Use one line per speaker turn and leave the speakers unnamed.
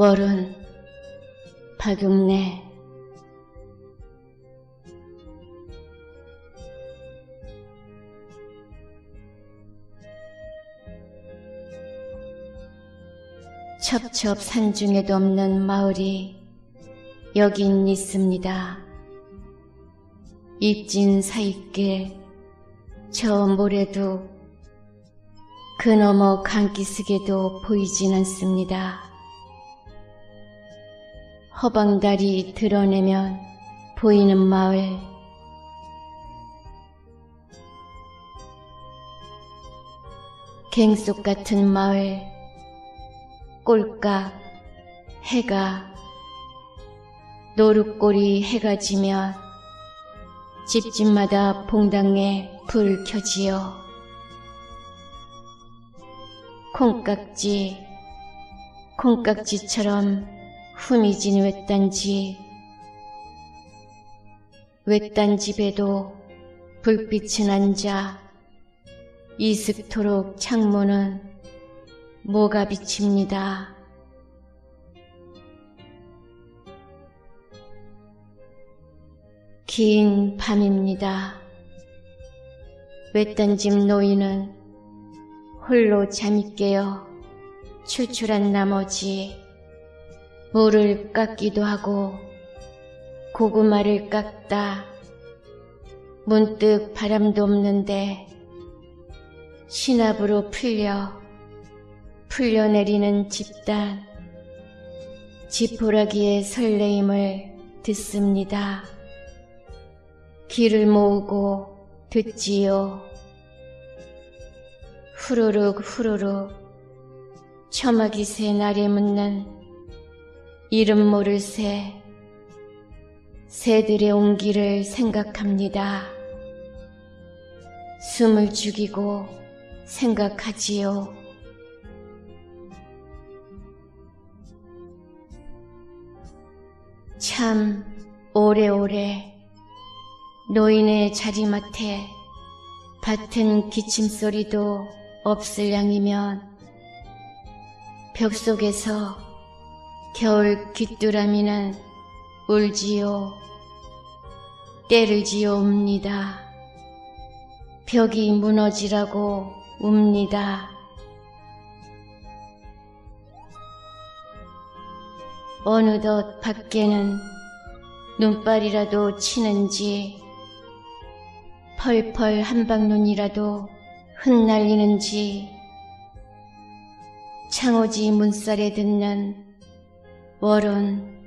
월은 박음내 첩첩 산중에도 없는 마을이 여긴 있습니다. 입진 사이길 저 모래도 그 너머 강기슭에도 보이진 않습니다. 허방다리 드러내면 보이는 마을 갱속 같은 마을 꼴깍 해가 노릇꼬리 해가 지면 집집마다 봉당에 불 켜지요. 콩깍지, 콩깍지처럼 후미진 외딴지, 외딴 집에도 불빛은 앉아 이슥토록 창문은 뭐가 비칩니다. 긴 밤입니다. 외딴 집 노인은 홀로 잠이 깨어 출출한 나머지 물을 깎기도 하고 고구마를 깎다 문득 바람도 없는데 신압으로 풀려 풀려내리는 집단 지푸라기의 설레임을 듣습니다. 귀를 모으고 듣지요. 후루룩 후루룩 처마기 새 날에 묻는 이름 모를 새 새들의 온기를 생각합니다. 숨을 죽이고 생각하지요. 참 오래오래 노인의 자리맡에 밭은 기침소리도 없을 양이면 벽 속에서 겨울 귀뚜라미는 울지요. 때를 지어 웁니다. 벽이 무너지라고 웁니다. 어느덧 밖에는 눈발이라도 치는지 펄펄 한방눈이라도 흩날리는지 창호지 문살에 듣는 월은